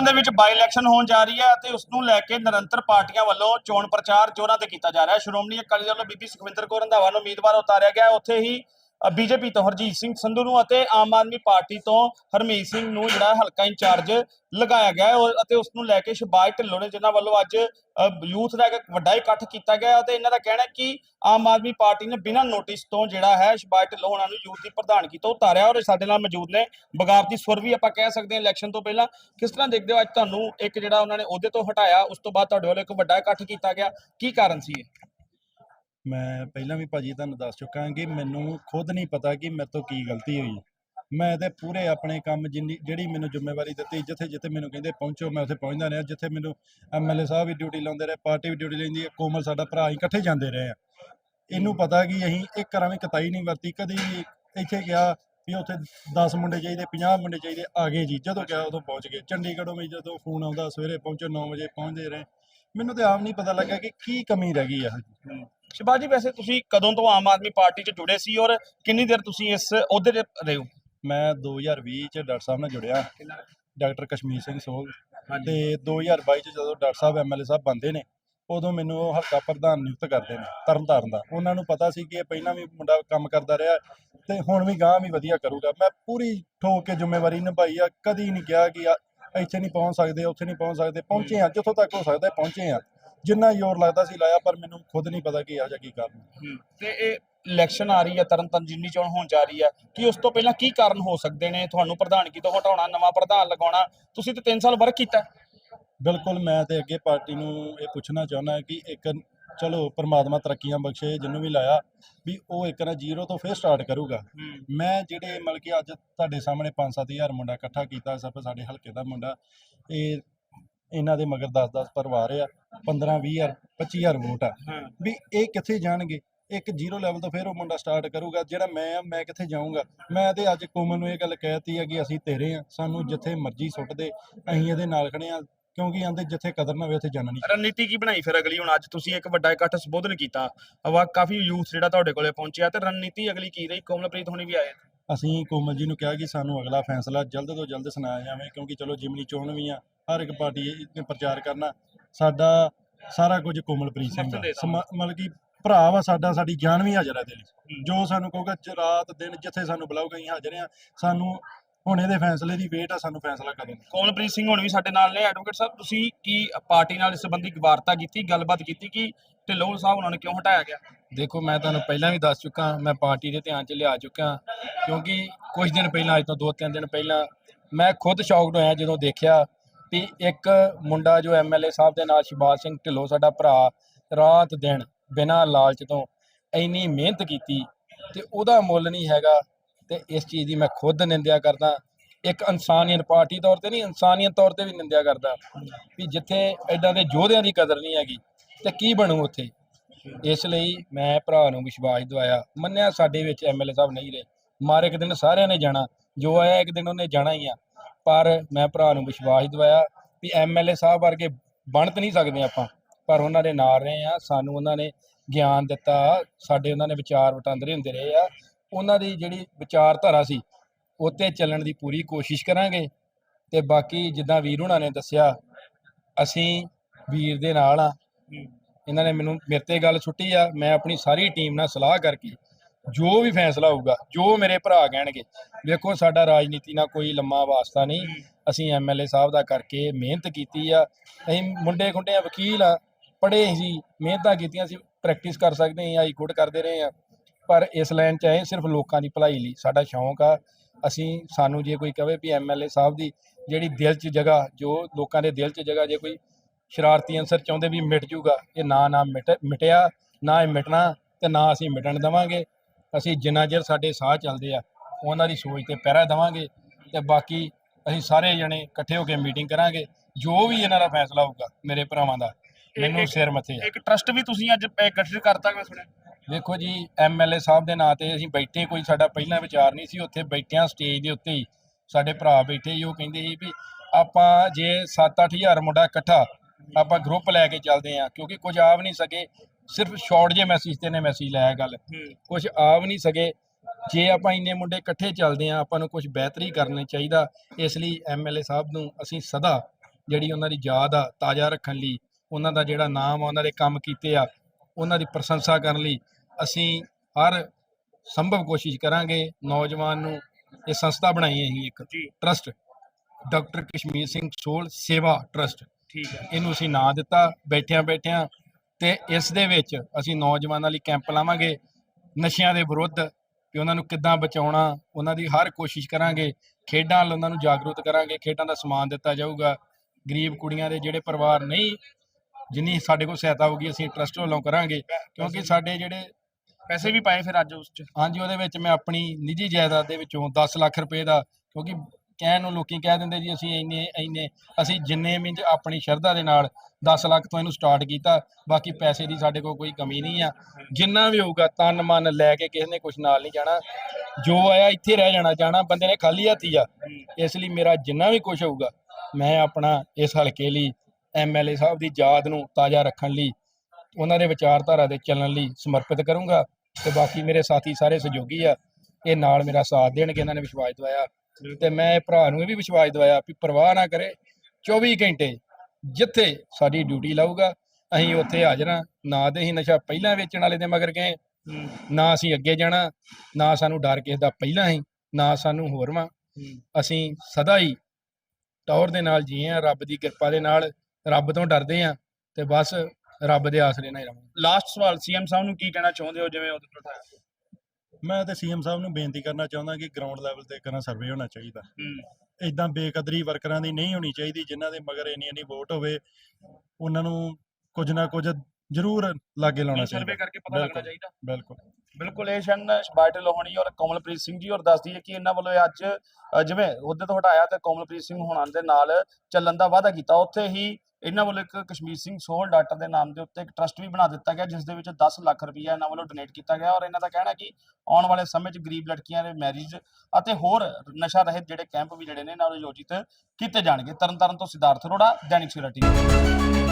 ਦੇ ਵਿੱਚ ਬਾਈ ਇਲੈਕਸ਼ਨ ਹੋਣ ਜਾ ਰਹੀ ਹੈ ਅਤੇ ਉਸ ਨੂੰ ਲੈ ਕੇ ਨਿਰੰਤਰ ਪਾਰਟੀਆਂ ਵੱਲੋਂ ਚੋਣ ਪ੍ਰਚਾਰ ਜ਼ੋਰਾਂ ਤੇ ਕੀਤਾ ਜਾ ਰਿਹਾ ਹੈ। ਸ਼੍ਰੋਮਣੀ ਅਕਾਲੀ ਦਲ ਵੱਲੋਂ ਬੀਬੀ ਸੁਖਵਿੰਦਰ ਕੌਰ ਰੰਧਾਵਾ ਨੂੰ ਉਮੀਦਵਾਰ ਉਤਾਰਿਆ ਗਿਆ ਉੱਥੇ ਹੀ ਬੀਜੇਪੀ ਤੋਂ ਹਰਜੀਤ ਸਿੰਘ ਸੰਧੂ ਨੂੰ ਅਤੇ ਆਮ ਆਦਮੀ ਪਾਰਟੀ ਤੋਂ ਹਰਮੀਤ ਸਿੰਘ ਨੂੰ ਜਿਹੜਾ ਹਲਕਾ ਇੰਚਾਰਜ ਲਗਾਇਆ ਗਿਆ ਹੈ ਅਤੇ ਉਸ ਨੂੰ ਲੈ ਕੇ ਸ਼ਬਾਜ ਢਿੱਲੋਂ ਨੇ, ਜਿਨ੍ਹਾਂ ਵੱਲੋਂ ਅੱਜ ਯੂਥ ਦਾ ਇੱਕ ਵੱਡਾ ਇਕੱਠ ਕੀਤਾ ਗਿਆ ਅਤੇ ਇਹਨਾਂ ਦਾ ਕਹਿਣਾ ਹੈ ਕਿ ਆਮ ਆਦਮੀ ਪਾਰਟੀ ਨੇ ਬਿਨਾਂ ਨੋਟਿਸ ਤੋਂ ਜਿਹੜਾ ਹੈ ਸ਼ਿਬਾਜ ਢਿੱਲੋਂ ਉਹਨਾਂ ਨੂੰ ਯੂਥ ਦੀ ਪ੍ਰਧਾਨਗੀ ਤੋਂ ਉਤਾਰਿਆ ਔਰ ਇਹ ਸਾਡੇ ਨਾਲ ਮੌਜੂਦ ਨੇ। ਬਗਾਵਤੀ ਸੁਰ ਵੀ ਆਪਾਂ ਕਹਿ ਸਕਦੇ ਹਾਂ ਇਲੈਕਸ਼ਨ ਤੋਂ ਪਹਿਲਾਂ। ਕਿਸ ਤਰ੍ਹਾਂ ਦੇਖਦੇ ਹੋ ਅੱਜ ਤੁਹਾਨੂੰ ਇੱਕ ਜਿਹੜਾ ਉਹਨਾਂ ਨੇ ਅਹੁਦੇ ਤੋਂ ਹਟਾਇਆ, ਉਸ ਤੋਂ ਬਾਅਦ ਤੁਹਾਡੇ ਵੱਲੋਂ ਇੱਕ ਵੱਡਾ ਇਕੱਠ ਕੀਤਾ ਗਿਆ? ਕੀ ਕਾਰਨ ਸੀ ਇਹ? ਮੈਂ ਪਹਿਲਾਂ ਵੀ ਭਾਜੀ ਤੁਹਾਨੂੰ ਦੱਸ ਚੁੱਕਾ ਕਿ ਮੈਨੂੰ ਖੁਦ ਨਹੀਂ ਪਤਾ ਕਿ ਮੇਰੇ ਤੋਂ ਕੀ ਗਲਤੀ ਹੋਈ ਮੈਂ ਤੇ ਪੂਰੇ ਆਪਣੇ ਕੰਮ ਜਿੰਨੀ, ਜਿਹੜੀ ਮੈਨੂੰ ਜ਼ਿੰਮੇਵਾਰੀ ਦਿੱਤੀ, ਜਿੱਥੇ ਜਿੱਥੇ ਮੈਨੂੰ ਕਹਿੰਦੇ ਪਹੁੰਚੋ, ਮੈਂ ਉੱਥੇ ਪਹੁੰਚਦਾ ਰਿਹਾ, ਜਿੱਥੇ ਮੈਨੂੰ ਐਮਐਲਏ ਸਾਹਿਬ ਵੀ ਡਿਊਟੀ ਲਾਉਂਦੇ ਰਹੇ, ਪਾਰਟੀ ਵੀ ਡਿਊਟੀ ਲੈਂਦੀ ਹੈ, ਕੋਮਲ ਸਾਡਾ ਭਰਾ ਹੀ ਇਕੱਠੇ ਜਾਂਦੇ ਰਹੇ ਆ ਇਹਨੂੰ ਪਤਾ ਕਿ ਅਸੀਂ ਇੱਕ ਕਰਾਂ ਵੀ ਕਤਾਈ ਨਹੀਂ ਵਰਤੀ, ਕਦੀ ਵੀ ਇੱਥੇ ਗਿਆ ਵੀ ਉੱਥੇ 10 ਮੁੰਡੇ ਚਾਹੀਦੇ 50 ਮੁੰਡੇ ਚਾਹੀਦੇ, ਆ ਗਏ ਜੀ, ਜਦੋਂ ਗਿਆ ਉਦੋਂ ਪਹੁੰਚ ਗਏ। ਚੰਡੀਗੜ੍ਹੋਂ ਵੀ ਜਦੋਂ ਫੋਨ ਆਉਂਦਾ, ਸਵੇਰੇ ਪਹੁੰਚੋ 9 ਵਜੇ ਪਹੁੰਚਦੇ ਰਹੇ। ਮੈਨੂੰ ਤੇ ਆਮ ਨਹੀਂ ਪਤਾ ਲੱਗਾ ਕਿ ਕੀ ਕਮੀ ਰਹਿ ਗਈ ਆ। ਸ਼ਿਬਾਜ ਜੀ ਵੈਸੇ ਤੁਸੀਂ ਕਦੋਂ ਤੋਂ ਆਮ ਆਦਮੀ ਪਾਰਟੀ 'ਚ ਜੁੜੇ ਸੀ ਔਰ ਕਿੰਨੀ ਦੇਰ ਤੁਸੀਂ ਇਸ ਅਹੁਦੇ ਤੇ ਰਹੇ ਹੋ? ਮੈਂ 2020 ਚ ਡਾਕਟਰ ਸਾਹਿਬ ਨਾਲ ਜੁੜਿਆ। ਡਾਕਟਰ ਕਸ਼ਮੀਰ ਸਿੰਘ ਸੋਲ ਤੇ 2022 ਚ ਜਦੋਂ ਡਾਕਟਰ ਸਾਹਿਬ ਐਮਐਲਏ ਸਾਹਿਬ ਬੰਦੇ ਨੇ ਉਦੋਂ ਮੈਨੂੰ ਉਹ ਹਲਕਾ ਪ੍ਰਧਾਨ ਨਿਯੁਕਤ ਕਰਦੇ ਨੇ ਤਰਨਤਾਰਨ ਦਾ। ਉਹਨਾਂ ਨੂੰ ਪਤਾ ਸੀ ਕਿ ਇਹ ਪਹਿਲਾਂ ਵੀ ਮੁੰਡਾ ਕੰਮ ਕਰਦਾ ਰਿਹਾ ਤੇ ਹੁਣ ਵੀ ਗਾਂ ਵੀ ਵਧੀਆ ਕਰੂਗਾ। ਮੈਂ ਪੂਰੀ ਠੋਕ ਕੇ ਜ਼ਿੰਮੇਵਾਰੀ ਨਿਭਾਈ ਆ। ਕਦੀ ਨਹੀਂ ਕਿਹਾ ਕਿ ਇੱਥੇ ਨਹੀਂ ਪਹੁੰਚ ਸਕਦੇ ਉੱਥੇ ਨਹੀਂ ਪਹੁੰਚ ਸਕਦੇ। ਪਹੁੰਚੇ ਆ ਜਿੱਥੋਂ ਤੱਕ ਹੋ ਸਕਦਾ ਪਹੁੰਚੇ ਆ। ਜਿੰਨਾ ਜ਼ੋਰ ਲੱਗਦਾ ਸੀ ਲਾਇਆ ਪਰ ਮੈਨੂੰ ਖੁਦ ਨਹੀਂ ਪਤਾ ਕਿ ਇਹੋ ਜਿਹਾ ਕੀ ਕਾਰਨ ਤੇ ਇਹ ਇਲੈਕਸ਼ਨ ਆ ਰਹੀ ਹੈ ਤਰਨਤਾਰਨ ਜਿੰਨੀ ਚੋਣ ਹੋਣ ਜਾ ਰਹੀ ਹੈ ਕਿ ਉਸ ਤੋਂ ਪਹਿਲਾਂ ਕੀ ਕਾਰਨ ਹੋ ਸਕਦੇ ਨੇ? ਤੁਹਾਨੂੰ ਪ੍ਰਧਾਨਗੀ ਤੋਂ ਹਟਾਉਣਾ ਨਵਾਂ ਪ੍ਰਧਾਨ ਲਗਾਉਣਾ ਤੁਸੀਂ ਤੇ 3 ਸਾਲ ਵਰਕ ਕੀਤਾ। ਹੈ। ਬਿਲਕੁਲ ਮੈਂ ਤੇ ਅੱਗੇ ਪਾਰਟੀ ਨੂੰ ਇਹ ਪੁੱਛਣਾ ਚਾਹੁੰਦਾ ਕਿ ਇੱਕ ਚਲੋ ਪ੍ਰਮਾਤਮਾ ਤਰੱਕੀਆਂ ਬਖਸ਼ੇ ਜਿਹਨੂੰ ਵੀ ਲਾਇਆ ਵੀ ਉਹ ਇੱਕ ਨਾ ਜ਼ੀਰੋ ਤੋਂ ਫੇਰ ਸਟਾਰਟ ਕਰੂਗਾ। ਮੈਂ ਜਿਹੜੇ ਮਤਲਬ ਕਿ ਅੱਜ ਤੁਹਾਡੇ ਸਾਹਮਣੇ 5-7000 ਮੁੰਡਾ ਇਕੱਠਾ ਕੀਤਾ ਸਭ ਸਾਡੇ ਹਲਕੇ ਦਾ ਮੁੰਡਾ ਇਹ ਇਹਨਾਂ ਦੇ ਮਗਰ 10-10 ਪਰਿਵਾਰ ਆ 15-20000 25000 ਵੋਟ ਆ। ਵੀ ਇਹ ਕਿੱਥੇ ਜਾਣਗੇ? ਇੱਕ ਜ਼ੀਰੋ ਲੈਵਲ ਤੋਂ ਫਿਰ ਉਹ ਮੁੰਡਾ ਸਟਾਰਟ ਕਰੂਗਾ ਜਿਹੜਾ ਮੈਂ ਆ ਮੈਂ ਕਿੱਥੇ ਜਾਊਂਗਾ? ਮੈਂ ਤੇ ਅੱਜ ਕੋਮਨ ਨੂੰ ਇਹ ਗੱਲ ਕਹਿਤੀ ਆ ਕਿ ਅਸੀਂ ਤੇਰੇ ਆ ਸਾਨੂੰ ਜਿੱਥੇ ਮਰਜ਼ੀ ਸੁੱਟ ਦੇ ਅਸੀਂ ਇਹਦੇ ਨਾਲ ਖੜੇ ਆ ਕਿਉਂਕਿ ਆਂਦੇ ਜਿੱਥੇ ਕਦਰ ਨਾ ਹੋਵੇ ਉੱਥੇ ਜਨ ਨਹੀਂ ਰਣਨੀਤੀ ਕੀ ਬਣਾਈ ਫਿਰ ਅਗਲੀ? ਹੁਣ ਅੱਜ ਤੁਸੀਂ ਇੱਕ ਵੱਡਾ ਇਕੱਠ ਸੰਬੋਧਨ ਕੀਤਾ ਵਾ ਕਾਫੀ ਯੂਥ ਜਿਹੜਾ ਤੁਹਾਡੇ ਕੋਲੇ ਪਹੁੰਚਿਆ ਤੇ ਰਣਨੀਤੀ ਅਗਲੀ ਕੀ ਰਹੀ? ਕੋਮਲਪ੍ਰੀਤ ਹੁਣੀ ਵੀ ਆਏ। ਅਸੀਂ ਕੋਮਲ ਜੀ ਨੂੰ ਕਿਹਾ ਕਿ ਸਾਨੂੰ ਅਗਲਾ ਫੈਸਲਾ ਜਲਦ ਤੋਂ ਜਲਦ ਸੁਣਾਇਆ ਜਾਵੇ ਕਿਉਂਕਿ ਚਲੋ ਜਿਮਨੀ ਚੋਣ ਵੀ ਆ ਹਰ ਇੱਕ ਪਾਰਟੀ ਨੇ ਪ੍ਰਚਾਰ ਕਰਨਾ। ਸਾਡਾ ਸਾਰਾ ਕੁਝ ਕੋਮਲਪ੍ਰੀਤ ਸਿੰਘ ਦਾ। ਦੇ। ਸਮ- ਮਤਲਬ ਕਿ ਭਰਾ ਵਾ ਸਾਡਾ ਸਾਡੀ ਜਾਨ ਵੀ ਹਾਜ਼ਰ ਹੈ ਲਈ। ਜੋ ਸਾਨੂੰ ਕਹੂਗਾ ਚ- ਰਾਤ ਦਿਨ ਜਿੱਥੇ ਸਾਨੂੰ ਬੁਲਾਊਗਾ ਅਸੀਂ ਹਾਜ਼ਰ ਆ ਸਾਨੂੰ ਹੁਣ ਇਹਦੇ ਫੈਸਲੇ ਦੀ ਵੇਟ ਆ ਸਾਨੂੰ ਫੈਸਲਾ ਕਦੋਂ ਕੋਮਲਪ੍ਰੀਤ ਸਿੰਘ ਹੁਣ ਵੀ ਸਾਡੇ ਨਾਲ ਨੇ। ਐਡਵੋਕੇਟ ਸਾਹਿਬ ਤੁਸੀਂ ਕੀ ਪਾਰਟੀ ਨਾਲ ਇਸ ਸੰਬੰਧੀ ਵਾਰਤਾ ਕੀਤੀ ਗੱਲਬਾਤ ਕੀਤੀ ਕਿ ਢਿੱਲੋਂ ਸਾਹਿਬ ਉਹਨਾਂ ਨੇ ਕਿਉਂ ਹਟਾਇਆ ਗਿਆ? ਦੇਖੋ ਮੈਂ ਤੁਹਾਨੂੰ ਪਹਿਲਾਂ ਵੀ ਦੱਸ ਚੁੱਕਾ ਮੈਂ ਪਾਰਟੀ ਦੇ ਧਿਆਨ 'ਚ ਲਿਆ ਚੁੱਕਾ ਕਿਉਂਕਿ ਕੁਝ ਦਿਨ ਪਹਿਲਾਂ ਅੱਜ ਤੋਂ ਦੋ ਤਿੰਨ ਦਿਨ ਪਹਿਲਾਂ ਮੈਂ ਖੁਦ ਸ਼ੌਕਡ ਹੋਇਆ ਜਦੋਂ ਦੇਖਿਆ ਵੀ ਇੱਕ ਮੁੰਡਾ ਜੋ ਐਮਐਲਏ ਸਾਹਿਬ ਦੇ ਨਾਲ ਸ਼ਿਬਾਜ ਸਿੰਘ ਢਿੱਲੋਂ, ਸਾਡਾ ਭਰਾ, ਰਾਤ ਦਿਨ ਬਿਨਾਂ ਲਾਲਚ ਤੋਂ ਇੰਨੀ ਮਿਹਨਤ ਕੀਤੀ ਤੇ ਉਹਦਾ ਮੁੱਲ ਨਹੀਂ ਹੈਗਾ ਤੇ ਇਸ ਚੀਜ਼ ਦੀ ਮੈਂ ਖੁਦ ਨਿੰਦਿਆ ਕਰਦਾ। ਇੱਕ ਇਨਸਾਨੀਅਤ ਪਾਰਟੀ ਤੌਰ ਤੇ ਨਹੀਂ, ਇਨਸਾਨੀਅਤ ਤੌਰ ਤੇ ਵੀ ਨਿੰਦਿਆ ਕਰਦਾ ਵੀ ਜਿੱਥੇ ਐਡਾਂ ਦੇ ਯੋਧਿਆਂ ਦੀ ਕਦਰ ਨਹੀਂ ਹੈਗੀ ਤੇ ਕੀ ਬਣੂ ਉੱਥੇ? ਇਸ ਲਈ ਮੈਂ ਭਰਾ ਨੂੰ ਵਿਸ਼ਵਾਸ ਦਵਾਇਆ। ਮੰਨਿਆ ਸਾਡੇ ਵਿੱਚ ਐਮਐਲਏ ਸਾਹਿਬ ਨਹੀਂ ਰਹੇ। ਮਾਰੇ ਇੱਕ ਦਿਨ ਸਾਰਿਆਂ ਨੇ ਜਾਣਾ, ਜੋ ਆਇਆ ਇੱਕ ਦਿਨ ਉਹਨੇ ਜਾਣਾ ਹੀ ਆ। ਪਰ ਮੈਂ ਭਰਾ ਨੂੰ ਵਿਸ਼ਵਾਸ ਦਿਵਾਇਆ ਵੀ ਐਮਐਲਏ ਸਾਹਿਬ ਵਰਗੇ ਬਣ ਤਾਂ ਨਹੀਂ ਸਕਦੇ ਆਪਾਂ ਪਰ ਉਹਨਾਂ ਦੇ ਨਾਲ ਰਹੇ ਆ ਸਾਨੂੰ ਉਹਨਾਂ ਨੇ ਗਿਆਨ ਦਿੱਤਾ ਸਾਡੇ ਉਹਨਾਂ ਨੇ ਵਿਚਾਰ ਵਟਾਂਦਰੇ ਹੁੰਦੇ ਰਹੇ ਆ। ਉਹਨਾਂ ਦੀ ਜਿਹੜੀ ਵਿਚਾਰਧਾਰਾ ਸੀ ਉੱਤੇ ਚੱਲਣ ਦੀ ਪੂਰੀ ਕੋਸ਼ਿਸ਼ ਕਰਾਂਗੇ ਤੇ ਬਾਕੀ ਜਿੱਦਾਂ ਵੀਰ ਹੁਣਾਂ ਨੇ ਦੱਸਿਆ ਅਸੀਂ ਵੀਰ ਦੇ ਨਾਲ ਆ ਇਹਨਾਂ ਨੇ ਮੈਨੂੰ ਮੇਰੇ ਤੇ ਗੱਲ ਛੁੱਟੀ ਆ ਮੈਂ ਆਪਣੀ ਸਾਰੀ ਟੀਮ ਨਾਲ ਸਲਾਹ ਕਰਕੇ ਜੋ ਵੀ ਫੈਸਲਾ ਹੋਊਗਾ ਜੋ ਮੇਰੇ ਭਰਾ ਕਹਿਣਗੇ ਵੇਖੋ ਸਾਡਾ ਰਾਜਨੀਤੀ ਨਾਲ ਕੋਈ ਲੰਮਾ ਵਾਸਤਾ ਨਹੀਂ। ਅਸੀਂ ਐਮਐਲਏ ਸਾਹਿਬ ਦਾ ਕਰਕੇ ਮਿਹਨਤ ਕੀਤੀ ਆ। ਅਸੀਂ ਮੁੰਡੇ ਖੁੰਡੇ ਆ ਵਕੀਲ ਆ ਪੜ੍ਹੇ ਸੀ ਮਿਹਨਤਾਂ ਕੀਤੀਆਂ ਸੀ ਪ੍ਰੈਕਟਿਸ ਕਰ ਸਕਦੇ ਹਾਂ ਆਈ ਗੁੱਡ ਕਰਦੇ ਰਹੇ ਆ ਪਰ ਇਸ ਲਾਈਨ 'ਚ ਆਏ ਸਿਰਫ ਲੋਕਾਂ ਦੀ ਭਲਾਈ ਲਈ। ਸਾਡਾ ਸ਼ੌਂਕ ਆ ਅਸੀਂ ਸਾਨੂੰ ਜੇ ਕੋਈ ਕਵੇ ਵੀ ਐਮਐਲਏ ਸਾਹਿਬ ਦੀ ਜਿਹੜੀ ਦਿਲ 'ਚ ਜਗ੍ਹਾ ਜੋ ਲੋਕਾਂ ਦੇ ਦਿਲ 'ਚ ਜਗ੍ਹਾ ਜੇ ਕੋਈ ਸ਼ਰਾਰਤੀ ਅਨਸਰ ਚਾਹੁੰਦੇ ਵੀ ਮਿਟ ਜੂਗਾ ਇਹ ਨਾ ਨਾ ਮਿਟ ਮਿਟਿਆ ਨਾ ਇਹ ਮਿਟਣਾ ਤੇ ਨਾ ਅਸੀਂ ਮਿਟਣ ਦੇਵਾਂਗੇ। ਅਸੀਂ ਜਿੰਨਾ ਚਿਰ ਸਾਡੇ ਸਾਹ ਚੱਲਦੇ ਆ ਉਹਨਾਂ ਦੀ ਸੋਚ ਤੇ ਪਹਿਰਾ ਦੇਵਾਂਗੇ ਤੇ ਬਾਕੀ ਅਸੀਂ ਸਾਰੇ ਜਣੇ ਇਕੱਠੇ ਹੋ ਕੇ ਮੀਟਿੰਗ ਕਰਾਂਗੇ ਜੋ ਵੀ ਇਹਨਾਂ ਦਾ ਫੈਸਲਾ ਹੋਊਗਾ ਮੇਰੇ ਭਰਾਵਾਂ ਦਾ ਮੈਨੂੰ ਸਿਰ ਮੱਥੇ ਆ। ਇੱਕ ਟਰਸਟ ਵੀ ਤੁਸੀਂ ਅੱਜ ਗਠਿਤ ਕਰਤਾ ਮੈਂ ਸੁਣਿਆ। ਵੇਖੋ ਜੀ ਐਮਐਲਏ ਸਾਹਿਬ ਦੇ ਨਾਂ ਤੇ ਅਸੀਂ ਬੈਠੇ ਕੋਈ ਸਾਡਾ ਪਹਿਲਾਂ ਵਿਚਾਰ ਨਹੀਂ ਸੀ ਉੱਥੇ ਬੈਠਿਆਂ ਸਟੇਜ ਦੇ ਉੱਤੇ ਹੀ ਸਾਡੇ ਭਰਾ ਬੈਠੇ ਸੀ ਉਹ ਕਹਿੰਦੇ ਸੀ ਵੀ ਆਪਾਂ ਜੇ 7-8000 ਮੁੰਡਾ ਇਕੱਠਾ ਆਪਾਂ ਗਰੁੱਪ ਲੈ ਕੇ ਚੱਲਦੇ ਆ ਕਿਉਂਕਿ ਕੁਝ ਆ ਵੀ ਨਹੀਂ ਸਕੇ ਸਿਰਫ ਸ਼ਾਰਟ ਜੇ ਮੈਸੇਜ ਤੇ ਨੇ ਮੈਸੇਜ ਲਾਇਆ ਗੱਲ। ਕੁਝ ਆ ਵੀ ਨਹੀਂ ਸਕੇ। ਜੇ ਆਪਾਂ ਇੰਨੇ ਮੁੰਡੇ ਇਕੱਠੇ ਚੱਲਦੇ ਆ ਆਪਾਂ ਨੂੰ ਕੁਝ ਬਿਹਤਰੀ ਕਰਨਾ ਚਾਹੀਦਾ। ਇਸ ਲਈ ਐਮਐਲਏ ਸਾਹਿਬ ਨੂੰ ਅਸੀਂ ਸਦਾ ਜਿਹੜੀ ਉਹਨਾਂ ਦੀ ਯਾਦ ਆ ਤਾਜ਼ਾ ਰੱਖਣ ਲਈ ਉਹਨਾਂ ਦਾ ਜਿਹੜਾ ਨਾਮ ਆ ਉਹਨਾਂ ਦੇ ਕੰਮ ਕੀਤੇ ਆ ਉਹਨਾਂ ਦੀ ਪ੍ਰਸ਼ੰਸਾ ਕਰਨ ਲਈ ਅਸੀਂ ਹਰ ਸੰਭਵ ਕੋਸ਼ਿਸ਼ ਕਰਾਂਗੇ ਨੌਜਵਾਨ ਨੂੰ ਇਹ ਸੰਸਥਾ ਬਣਾਈ ਹੈ ਅਸੀਂ ਇੱਕ ਟਰਸਟ ਡਾਕਟਰ ਕਸ਼ਮੀਰ ਸਿੰਘ ਸੋਲ ਸੇਵਾ ਟਰਸਟ ਠੀਕ ਹੈ ਇਹਨੂੰ ਅਸੀਂ ਨਾਂ ਦਿੱਤਾ ਬੈਠਿਆਂ ਬੈਠਿਆਂ ਤੇ ਇਸ ਦੇ ਵਿੱਚ ਅਸੀਂ ਨੌਜਵਾਨਾਂ ਲਈ ਕੈਂਪ ਲਾਵਾਂਗੇ ਨਸ਼ਿਆਂ ਦੇ ਵਿਰੁੱਧ ਕਿ ਉਹਨਾਂ ਨੂੰ ਕਿੱਦਾਂ ਬਚਾਉਣਾ ਉਹਨਾਂ ਦੀ ਹਰ ਕੋਸ਼ਿਸ਼ ਕਰਾਂਗੇ ਖੇਡਾਂ ਵੱਲ ਉਹਨਾਂ ਨੂੰ ਜਾਗਰੂਕ ਕਰਾਂਗੇ ਖੇਡਾਂ ਦਾ ਸਮਾਨ ਦਿੱਤਾ ਜਾਊਗਾ। ਗਰੀਬ ਕੁੜੀਆਂ ਦੇ ਜਿਹੜੇ ਪਰਿਵਾਰ ਨਹੀਂ ਜਿੰਨੀ ਸਾਡੇ ਕੋਲ ਸਹਾਇਤਾ ਹੋਊਗੀ ਅਸੀਂ ਟਰਸਟ ਵੱਲੋਂ ਕਰਾਂਗੇ ਕਿਉਂਕਿ ਸਾਡੇ ਜਿਹੜੇ ਪੈਸੇ ਵੀ ਪਾਏ ਫਿਰ ਅੱਜ ਉਸ ਚ। ਹਾਂਜੀ ਉਹਦੇ ਵਿੱਚ ਮੈਂ ਆਪਣੀ ਨਿੱਜੀ ਜਾਇਦਾਦ ਦੇ ਵਿੱਚੋਂ 10 ਲੱਖ ਰੁਪਏ ਦਾ ਕਿਉਂਕਿ ਕਹਿਣ ਨੂੰ ਲੋਕੀ ਕਹਿ ਦਿੰਦੇ ਜੀ, ਅਸੀਂ ਇੰਨੇ ਇੰਨੇ, ਅਸੀਂ ਜਿੰਨੇ ਮਿੰਜ ਆਪਣੀ ਸ਼ਰਧਾ ਦੇ ਨਾਲ 10 ਲੱਖ ਤੋਂ ਇਹਨੂੰ ਸਟਾਰਟ ਕੀਤਾ, ਬਾਕੀ ਪੈਸੇ ਦੀ ਸਾਡੇ ਕੋਲ ਕੋਈ ਕਮੀ ਨਹੀਂ ਆ। ਜਿੰਨਾ ਵੀ ਹੋਊਗਾ, ਤਨ, ਮਨ ਲੈ ਕੇ ਕਿਸੇ ਨੇ ਕੁਝ ਨਾਲ ਨਹੀਂ ਜਾਣਾ। ਜੋ ਆਇਆ ਇੱਥੇ ਰਹਿ ਜਾਣਾ ਜਾਣਾ ਬੰਦੇ ਨੇ ਖਾਲੀ ਹੱਥੀ ਆ। ਇਸ ਲਈ ਮੇਰਾ ਜਿੰਨਾ ਵੀ ਕੁਝ ਹੋਊਗਾ, ਮੈਂ ਆਪਣਾ ਇਸ ਹਲਕੇ ਲਈ ਐਮਐਲਏ ਸਾਹਿਬ ਦੀ ਯਾਦ ਨੂੰ ਤਾਜ਼ਾ ਰੱਖਣ ਲਈ, ਉਹਨਾਂ ਦੇ ਵਿਚਾਰਧਾਰਾ ਦੇ ਚੱਲਣ ਲਈ ਸਮਰਪਿਤ ਕਰੂੰਗਾ। ਤੇ ਬਾਕੀ ਮੇਰੇ ਸਾਥੀ ਸਾਰੇ ਸਹਿਯੋਗੀ ਆ, ਇਹ ਨਾਲ ਮੇਰਾ ਸਾਥ ਦੇਣਗੇ, ਇਹਨਾਂ ਨੇ ਵਿਸ਼ਵਾਸ ਦਵਾਇਆ। ਤੇ ਮੈਂ ਭਰਾ ਨੂੰ ਇਹ ਵੀ ਵਿਸ਼ਵਾਸ ਦਵਾਇਆ ਵੀ ਪਰਵਾਹ ਨਾ ਕਰੇ 24 ਘੰਟੇ ਜਿੱਥੇ ਸਾਡੀ ਡਿਊਟੀ ਲਾਊਗਾ, ਅਸੀਂ ਉੱਥੇ ਹਾਜ਼ਰਾਂ ਨਾ ਦੇ ਹੀ ਨਸ਼ਾ ਪਹਿਲਾਂ ਵੇਚਣ ਵਾਲੇ ਦੇ ਮਗਰ ਗਏ, ਨਾ ਅਸੀਂ ਅੱਗੇ ਜਾਣਾ, ਨਾ ਸਾਨੂੰ ਡਰ ਕਿਸੇ ਦਾ ਪਹਿਲਾਂ ਹੀ, ਨਾ ਸਾਨੂੰ ਹੋਰਵਾ ਅਸੀਂ ਸਦਾ ਹੀ ਟੌਰ ਦੇ ਨਾਲ ਜੀਏ ਆ ਰੱਬ ਦੀ ਕਿਰਪਾ ਦੇ ਨਾਲ, ਰੱਬ ਤੋਂ ਡਰਦੇ ਆ ਤੇ ਬਸ ਰੱਬ ਦੇ ਆਸਰੇ ਨਾਲ ਹੀ ਰਵਾਂਗੇ। ਲਾਸਟ ਸਵਾਲ ਸੀਐਮ ਸਾਹਿਬ ਨੂੰ ਕੀ ਕਹਿਣਾ ਚਾਹੁੰਦੇ ਹੋ, ਜਿਵੇਂ ਉਹਦੇ ਤੋਂ ਉਠਾਇਆ ਮੈਂ ਤੇ ਸੀਐਮ ਸਾਹਿਬ ਨੂੰ ਬੇਨਤੀ ਕਰਨਾ ਚਾਹੁੰਦਾ ਕਿ ਗਰਾਊਂਡ ਲੈਵਲ ਤੇ ਕਰਾਂ ਸਰਵੇ ਹੋਣਾ ਚਾਹੀਦਾ। ਹੂੰ। ਇਦਾਂ ਬੇਕਦਰੀ ਵਰਕਰਾਂ ਦੀ ਨਹੀਂ ਹੋਣੀ ਚਾਹੀਦੀ ਜਿਨ੍ਹਾਂ ਦੇ ਮਗਰ ਇੰਨੀ ਇੰਨੀ ਵੋਟ ਹੋਵੇ ਉਹਨਾਂ ਨੂੰ ਕੁਝ ਨਾ ਕੁਝ ਜ਼ਰੂਰ ਲਾਗੇ ਲਾਉਣਾ ਸਰਵੇ ਚਾਹੀਦਾ। ਕਰਕੇ ਪਤਾ ਲੱਗਣਾ। ਚਾਹੀਦਾ। ਬਿਲਕੁਲ। ਬਿਲਕੁਲ ਇਹ ਸ਼ਨ ਬਾਈਟ ਲੋਹਣੀ ਔਰ ਕਮਲਪ੍ਰੀਤ ਸਿੰਘ ਜੀ ਔਰ ਦੱਸਦੀ ਹੈ ਕਿ ਇਹਨਾਂ ਵੱਲੋਂ ਅੱਜ ਜਿਵੇਂ ਉਹਦੇ ਤੋਂ ਹਟਾਇਆ ਤੇ ਕਮਲਪ੍ਰੀਤ ਸਿੰਘ ਹੋਣਾ ਦੇ ਨਾਲ ਚੱਲਣ ਦਾ ਵਾਅਦਾ ਕੀਤਾ। ਉੱਥੇ ਹੀ ਇਹਨਾਂ ਵੱਲੋਂ ਇੱਕ ਕਸ਼ਮੀਰ ਸਿੰਘ ਸੋਹਲ ਡਾਕਟਰ ਦੇ ਨਾਮ ਦੇ ਉੱਤੇ ਇੱਕ ਟਰਸਟ ਵੀ ਬਣਾ ਦਿੱਤਾ ਗਿਆ ਜਿਸ ਦੇ ਵਿੱਚ 10 ਲੱਖ ਰੁਪਈਆ ਇਹਨਾਂ ਵੱਲੋਂ ਡੋਨੇਟ ਕੀਤਾ ਗਿਆ ਔਰ ਇਹਨਾਂ ਦਾ ਕਹਿਣਾ ਕਿ ਆਉਣ ਵਾਲੇ ਸਮੇਂ 'ਚ ਗਰੀਬ ਲੜਕੀਆਂ ਦੇ ਮੈਰਿਜ ਅਤੇ ਹੋਰ ਨਸ਼ਾ ਰਹਿਤ ਜਿਹੜੇ ਕੈਂਪ ਵੀ ਜਿਹੜੇ ਨੇ, ਇਹਨਾਂ ਨੂੰ ਆਯੋਜਿਤ ਕੀਤੇ ਜਾਣਗੇ। ਤਰਨਤਾਰਨ ਤੋਂ ਸਿਧਾਰਥ ਅਰੋੜਾ, ਦੈਨਿਕ ਸਵੇਰਾ ਟੀਵੀ।